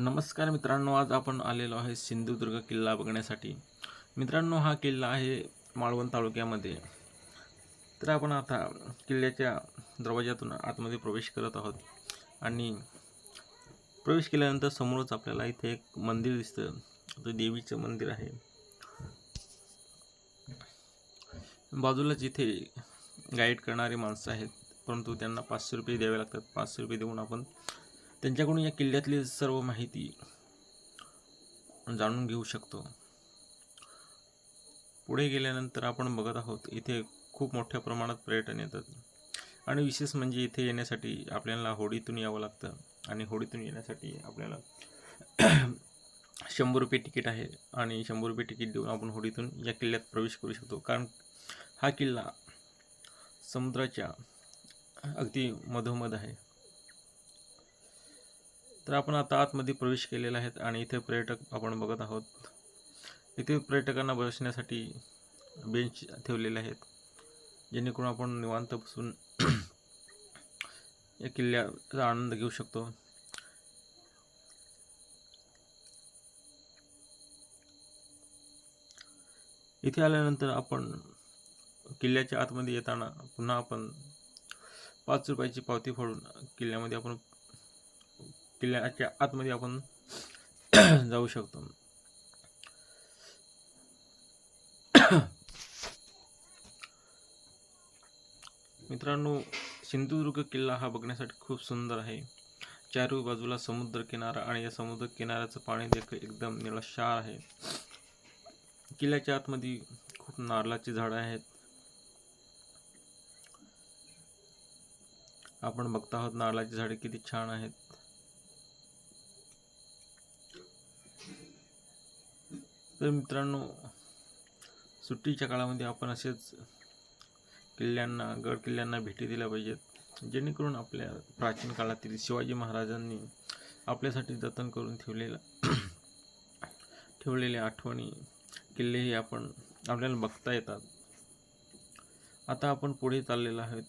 नमस्कार मित्रांनो आज आपण आलेलो आहे सिंधुदुर्ग किल्ला बघण्यासाठी. मित्रांनो हा किल्ला आहे माळवण तालुक्यामध्ये. तर आपण आता किल्ल्याच्या दरवाज्यातून आतमध्ये प्रवेश करत आहोत. आणि प्रवेश केल्यानंतर समोरच आपल्याला इथे एक मंदिर दिसतं. ते देवीचं मंदिर आहे. बाजूलाच इथे गाईड करणारे माणसं आहेत. परंतु त्यांना पाचशे रुपये द्यावे लागतात. पाचशे रुपये देऊन आपण त्यांच्याकडून या किल्ल्यातली सर्व माहिती जाणून घेऊ शकतो. पुढे गेल्यानंतर आपण बघत आहोत इथे खूप मोठ्या प्रमाणात पर्यटन येतात. आणि विशेष म्हणजे इथे येण्यासाठी आपल्याला होडीतून यावं लागतं. आणि होडीतून येण्यासाठी आपल्याला शंभर रुपये तिकीट आहे. आणि शंभर रुपये तिकीट देऊन आपण होडीतून या किल्ल्यात प्रवेश करू शकतो. कारण हा किल्ला समुद्राच्या अगदी मधोमध आहे. तर आपण आता आतमध्ये प्रवेश केलेला आहे आणि इथे पर्यटक आपण बघत आहोत. इथे पर्यटकांना बसण्यासाठी बेंच ठेवलेले आहेत. जेणेकरून आपण निवांत बसून या किल्ल्याचा आनंद घेऊ शकतो. इथे आल्यानंतर आपण किल्ल्याच्या आतमध्ये येताना पुन्हा आपण पाच रुपयाची पावती फोडून किल्ल्यामध्ये आपण किल्ल्याच्या आतमध्ये आपण जाऊ शकतो. मित्रांनो सिंधुदुर्ग किल्ला हा बघण्यासाठी खूप सुंदर आहे. चारू बाजूला समुद्र किनारा आणि या समुद्र किनाऱ्याचं पाणी देखील एकदम निळशार आहे. किल्ल्याच्या आतमध्ये खूप नारळाची झाडं आहेत. आपण बघत आहोत नारळाची झाडे किती छान आहेत. तर मित्रांनो सुट्टीच्या काळामध्ये आपण असेच किल्ल्यांना गड किल्ल्यांना भेटी दिल्या पाहिजेत जेणेकरून आपल्या प्राचीन काळातील शिवाजी महाराजांनी आपल्यासाठी जतन करून ठेवलेला ठेवलेल्या आठवणी किल्लेही आपण आपल्याला बघता येतात. आता आपण पुढे चाललेलो आहोत.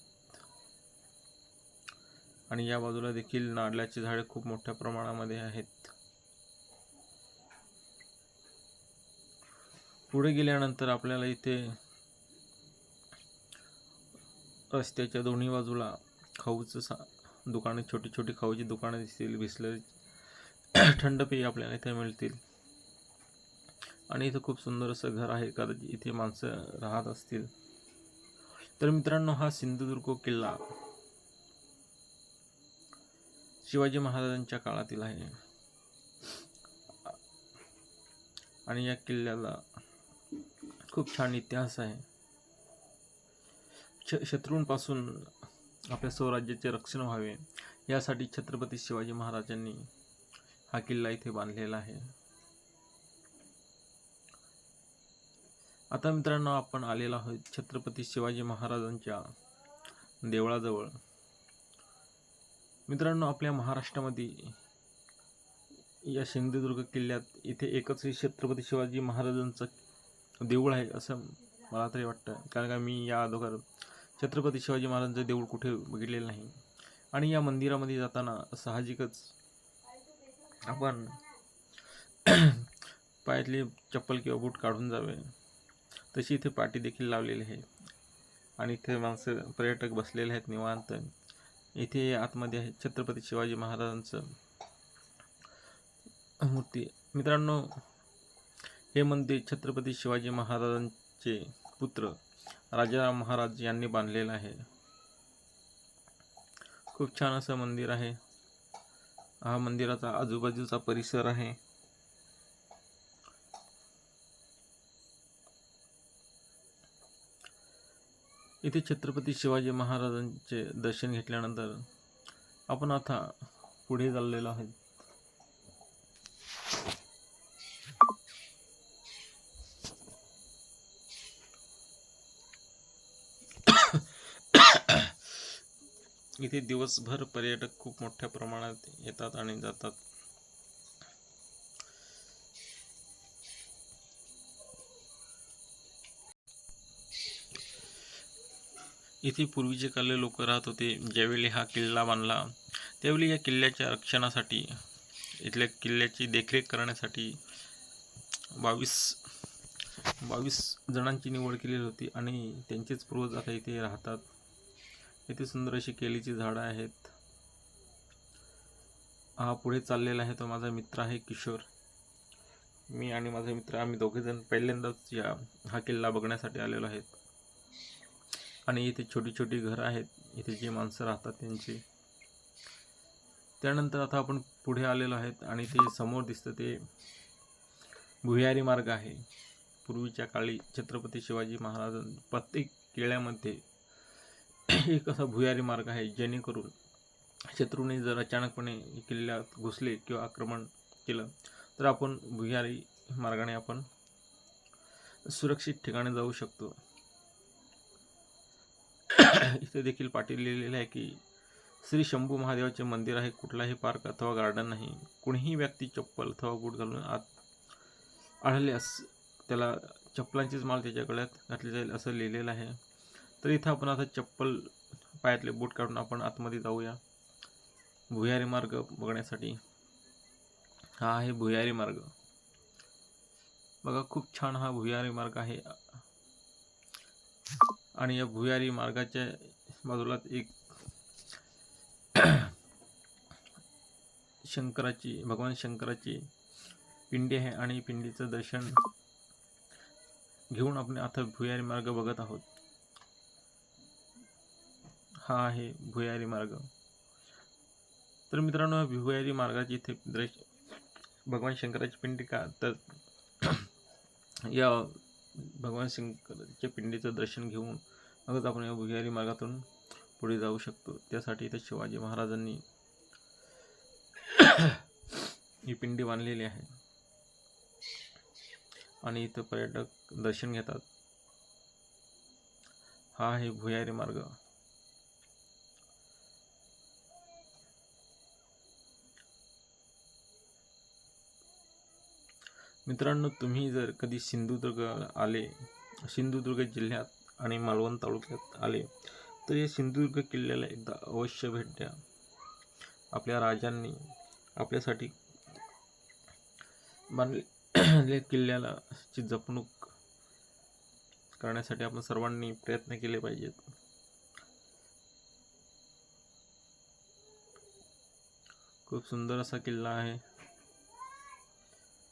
आणि या बाजूला देखील नारळाची झाडे खूप मोठ्या प्रमाणामध्ये आहेत. पुढे गेल्यानंतर आपल्याला इथे रस्त्याच्या दोन्ही बाजूला खाऊचं सा दुकानं छोटी छोटी खाऊची दुकानं दिसतील बिसलरी थंड पेय आपल्याला इथे मिळतील. आणि इथं खूप सुंदर असं घर आहे कदाचित इथे माणसं राहत असतील. तर मित्रांनो हा सिंधुदुर्ग किल्ला शिवाजी महाराजांच्या काळातील आहे. आणि या किल्ल्याला खूप छान इतिहास आहे. श शत्रूंपासून आपल्या स्वराज्याचे रक्षण व्हावे यासाठी छत्रपती शिवाजी महाराजांनी हा किल्ला इथे बांधलेला आहे. आता मित्रांनो आपण आलेलो आहोत छत्रपती शिवाजी महाराजांच्या देवळाजवळ. मित्रांनो आपल्या महाराष्ट्रामध्ये या सिंधुदुर्ग किल्ल्यात इथे एकच छत्रपती शिवाजी महाराजांचा देऊळ आहे असं मला तरी वाटतं. कारण का मी या अगोदर छत्रपती शिवाजी महाराजांचं देऊळ कुठे बघितलेलं नाही. आणि या मंदिरामध्ये जाताना साहजिकच आपण पायातली चप्पल किंवा बूट काढून जावे. तशी इथे पाटी देखील लावलेली आहे. आणि इथे माणसं पर्यटक बसलेले आहेत निवांत. इथे आतमध्ये आहे छत्रपती शिवाजी महाराजांचं मूर्ती. मित्रांनो हे मंदिर छत्रपती शिवाजी महाराजांचे पुत्र राजाराम महाराज यांनी बांधलेलं आहे. खूप छान असं मंदिर आहे. हा मंदिराचा आजूबाजूचा परिसर आहे. इथे छत्रपती शिवाजी महाराजांचे दर्शन घेतल्यानंतर आपण आता पुढे चाललेलो आहोत. इथे दिवसभर पर्यटक खूप मोठ्या प्रमाणात येतात आणि जातात. इथे पूर्वीचे काले लोक राहत होते ज्यावेळी हा किल्ला बांधला त्यावेळी या किल्ल्याच्या रक्षणासाठी इथल्या किल्ल्याची देखरेख करण्यासाठी बावीस बावीस जणांची निवड केलेली होती आणि त्यांचेच पूर्वज आता इथे राहतात. इथे सुंदर अशी केळीची झाडं आहेत. हा पुढे चाललेला आहे तो माझा मित्र आहे किशोर. मी आणि माझा मित्र आम्ही दोघेजण पहिल्यांदाच या हा किल्ला बघण्यासाठी आलेलो आहेत. आणि इथे छोटी छोटी घरं आहेत. इथे जे माणसं राहतात त्यांची. त्यानंतर आता आपण पुढे आलेलो आहेत आणि ते समोर दिसतं ते भुयारी मार्ग आहे. पूर्वीच्या काळी छत्रपती शिवाजी महाराज प्रत्येक किल्ल्यामध्ये एक असा भुयारी मार्ग आहे जेणेकरून शत्रूने जर अचानकपणे किल्ल्यात घुसले किंवा आक्रमण केलं तर आपण भुयारी मार्गाने आपण सुरक्षित ठिकाणी जाऊ शकतो. इथे देखील पाटील लिहिलेलं आहे की श्री शंभू महादेवाचे मंदिर आहे कुठलाही पार्क अथवा गार्डन नाही. कुणीही व्यक्ती चप्पल अथवा बूट घालून आत आढळल्यास त्याला चप्पलांचीच माल त्याच्या गळ्यात घातली जाईल असं लिहिलेलं आहे. तर इथं आपण आता चप्पल पायातले बूट काढून आपण आतमध्ये जाऊया. भुयारी मार्ग बघण्यासाठी. हा आहे भुयारी मार्ग. बघा खूप छान हा भुयारी मार्ग आहे. आणि या भुयारी मार्गाच्या बाजूला एक शंकराची भगवान शंकराची पिंडी आहे आणि पिंडीचं दर्शन घेऊन आपण आता भुयारी मार्ग बघत आहोत. हा आहे भुयारी मार्ग. तर मित्रांनो भुयारी मार्गाची इथे दृश्य भगवान शंकराची पिंडी का तर या भगवान शंकराच्या पिंडीचं दर्शन घेऊन मगच आपण या भुयारी मार्गातून पुढे जाऊ शकतो. त्यासाठी इथे शिवाजी महाराजांनी ही पिंडी बांधलेली आहे. आणि इथं पर्यटक दर्शन घेतात. हा आहे भुयारी मार्ग. मित्रांनो तुम्ही जर कधी सिंधुदुर्ग आले सिंधुदुर्ग जिल्ह्यात आणि मालवण तालुक्यात आले तर या सिंधुदुर्ग किल्ल्याला एकदा अवश्य भेट द्या. आपल्या राजांनी आपल्यासाठी बांधले किल्ल्याला ची जपणूक करण्यासाठी आपण सर्वांनी प्रयत्न केले पाहिजेत. खूप सुंदर असा किल्ला आहे.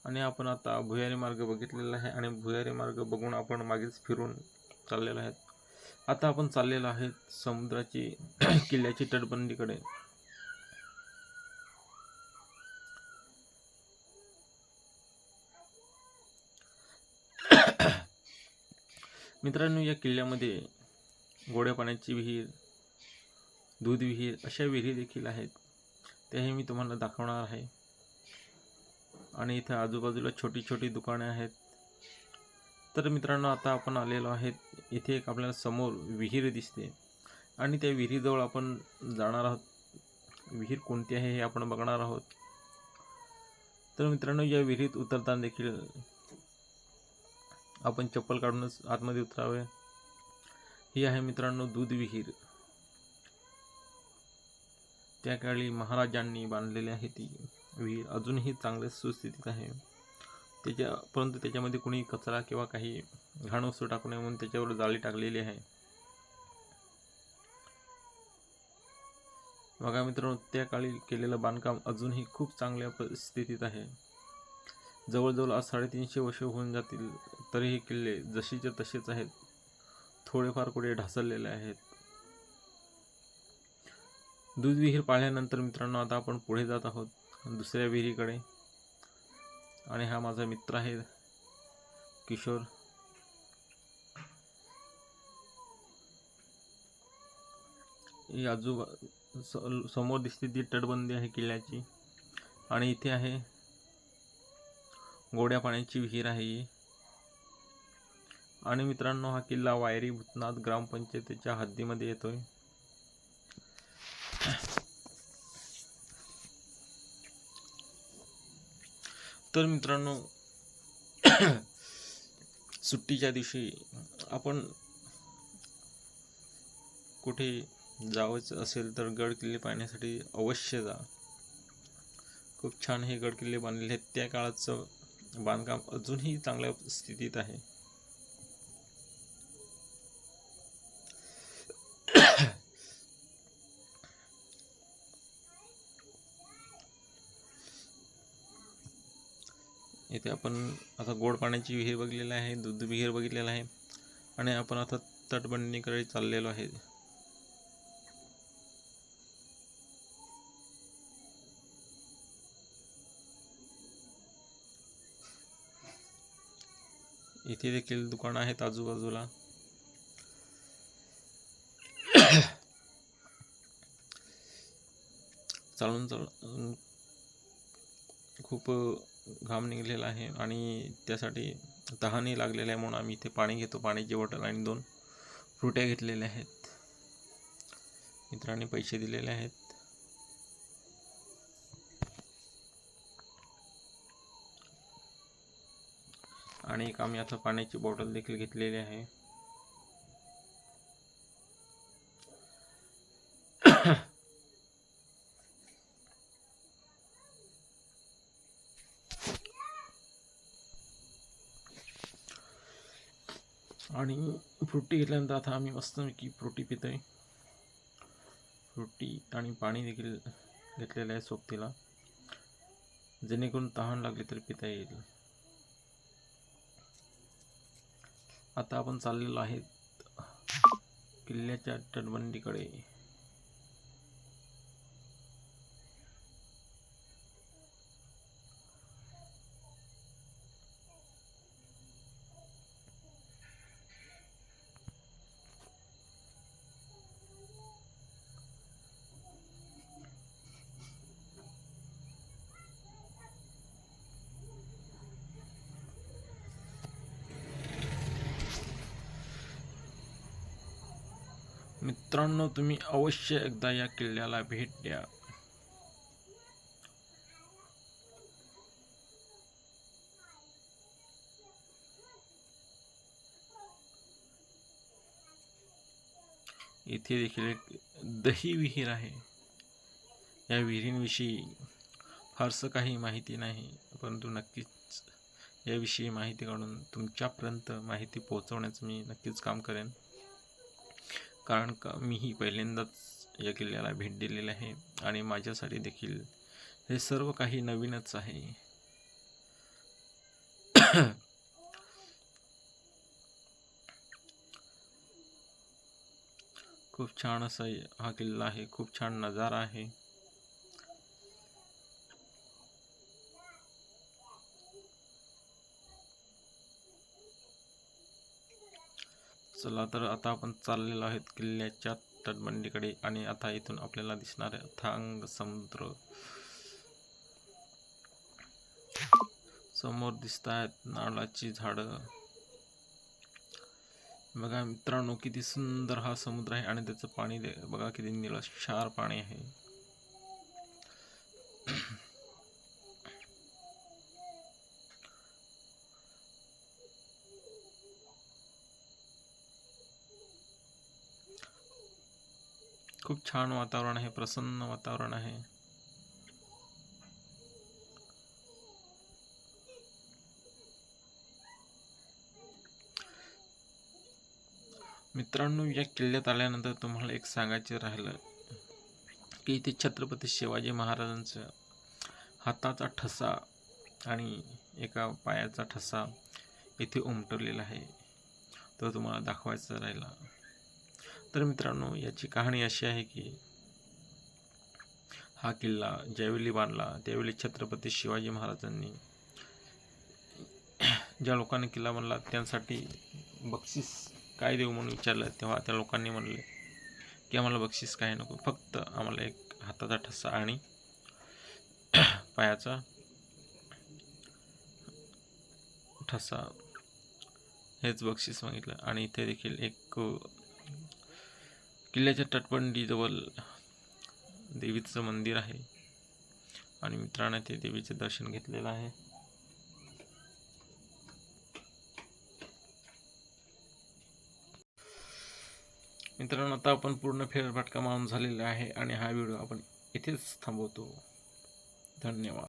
आणि आपण आता भुयारी मार्ग बघितलेला आहे आणि भुयारी मार्ग बघून आपण मागेच फिरून चाललेलो आहेत. आता आपण चाललेलो आहेत समुद्राची किल्ल्याची तटबंदीकडे. मित्रांनो या किल्ल्यामध्ये गोड्या पाण्याची विहीर दूध विहीर अशा विहिरी देखील आहेत. त्याही मी तुम्हाला दाखवणार आहे. आणि इथे आजूबाजूला छोटी छोटी दुकाने आहेत. तर मित्रांनो आता आपण आलेलो आहेत. इथे एक आपल्याला समोर विहीर दिसते. आणि त्या विहिरीजवळ आपण जाणार आहोत. विहीर कोणती आहे हे आपण बघणार आहोत. तर मित्रांनो या विहिरीत उतरताना देखील आपण चप्पल काढूनच आतमध्ये उतरावे. ही आहे मित्रांनो दूध विहीर. त्या काळी महाराजांनी बांधलेली आहे ती. विहीर अजूनही चांगल्या सुस्थितीत आहे. त्याच्या परंतु त्याच्यामध्ये कुणी कचरा किंवा काही घाण वस्तू टाकू नये म्हणून त्याच्यावर जाळी टाकलेली आहे. बघा मित्रांनो त्या काळी केलेलं बांधकाम अजूनही खूप चांगल्या परिस्थितीत आहे. जवळजवळ आज साडेतीनशे वर्षे होऊन जातील तरी हे किल्ले जशीचे तसेच आहेत. थोडेफार कुठे ढासळलेले आहेत. दूध विहीर पाळल्यानंतर मित्रांनो आता आपण पुढे जात आहोत. दुसऱ्या विहिरीकडे. आणि हा माझा मित्र आहे किशोर. ही आजूबा स- समोर दिसते ती तटबंदी आहे किल्ल्याची. आणि इथे आहे गोड्या पाण्याची विहीर आहे ही. आणि मित्रांनो हा किल्ला वायरी भूतनाथ ग्रामपंचायतीच्या हद्दीमध्ये येतोय. तर मित्रांनो सुट्टीच्या दिवशी आपण कुठे जावंच असेल तर गड किल्ले पाहण्यासाठी अवश्य जा. खूप छान हे गड किल्ले बांधलेले आहेत. त्या काळाचं बांधकाम अजूनही चांगल्या स्थितीत आहे. इथे आपण आता गोड पाण्याची विहीर बघितलेली आहे दूध विहीर बघितलेला आहे आणि आपण आता तटबंदीकडे चाललेलो आहे. इथे देखील दुकानं आहेत आजूबाजूला. चालून चालून खूप घाम निघलेला आहे आणि त्यासाठी तहानही लागलेलं आहे म्हणून आम्ही इथे पाणी घेतो. पाण्याची बॉटल आणि दोन फ्रुट्या घेतलेल्या आहेत. मित्रांनी पैसे दिलेले आहेत. आणि एक आम्ही आता पाण्याची बॉटल देखील घेतलेली आहे. आणि फ्रुटी घेतल्यानंतर आता आम्ही मस्तपैकी फ्रुटी पितो आहे फ्रुटी आणि पाणी देखील घेतलेलं आहे सोबतीला. जेणेकरून तहान लागली तर पिता येईल. आता आपण चाललेलो आहेत किल्ल्याच्या तटबंदीकडे. मित्रांनो तुम्ही अवश्य एकदा या किल्ल्याला भेट द्या. इथे देखील एक दही विहीर आहे. या विहिरींविषयी फारसं काही माहिती नाही परंतु नक्कीच याविषयी माहिती काढून तुमच्यापर्यंत माहिती पोहोचवण्याचं मी नक्कीच काम करेन. कारण का मीही पहिल्यांदाच या किल्ल्याला भेट दिलेली आहे आणि माझ्यासाठी देखील हे सर्व काही नवीनच आहे. खूप छान असा हा किल्ला आहे खूप छान नजारा आहे. चला तर आता आपण चाललेलो आहेत किल्ल्याच्या तटबंदीकडे आणि आता इथून आपल्याला दिसणार थांग समुद्र. समोर दिसत आहेत नारळाची झाडं. बघा मित्रांनो किती सुंदर हा समुद्र आहे आणि त्याचं पाणी दे- बघा किती निळशार पाणी आहे. खूप छान वातावरण आहे प्रसन्न वातावरण आहे. मित्रांनो या किल्ल्यात आल्यानंतर तुम्हाला एक सांगायचं राहिलं की इथे छत्रपती शिवाजी महाराजांचं हाताचा ठसा आणि एका पायाचा ठसा इथे उमटवलेला आहे. तो तुम्हाला दाखवायचा राहिला. तर मित्रांनो याची कहाणी अशी आहे की हा किल्ला ज्यावेळी बांधला त्यावेळी छत्रपती शिवाजी महाराजांनी ज्या लोकांनी किल्ला बांधला त्यांसाठी बक्षीस काय देऊ म्हणून विचारलं तेव्हा त्या लोकांनी म्हणले की आम्हाला बक्षीस काय नको फक्त आम्हाला एक हाताचा ठसा आणि पायाचा ठसा. हेच बक्षीस मागितलं. आणि इथे देखील एक किल्ल्याच्या तटबंदीजवळ देवीचं मंदिर आहे. आणि मित्रांनो ते देवीचे दर्शन घेतलेलं आहे. मित्रांनो आता आपण पूर्ण फेरफाटका मारून झालेला आहे आणि हा व्हिडिओ आपण इथेच थांबवतो. धन्यवाद.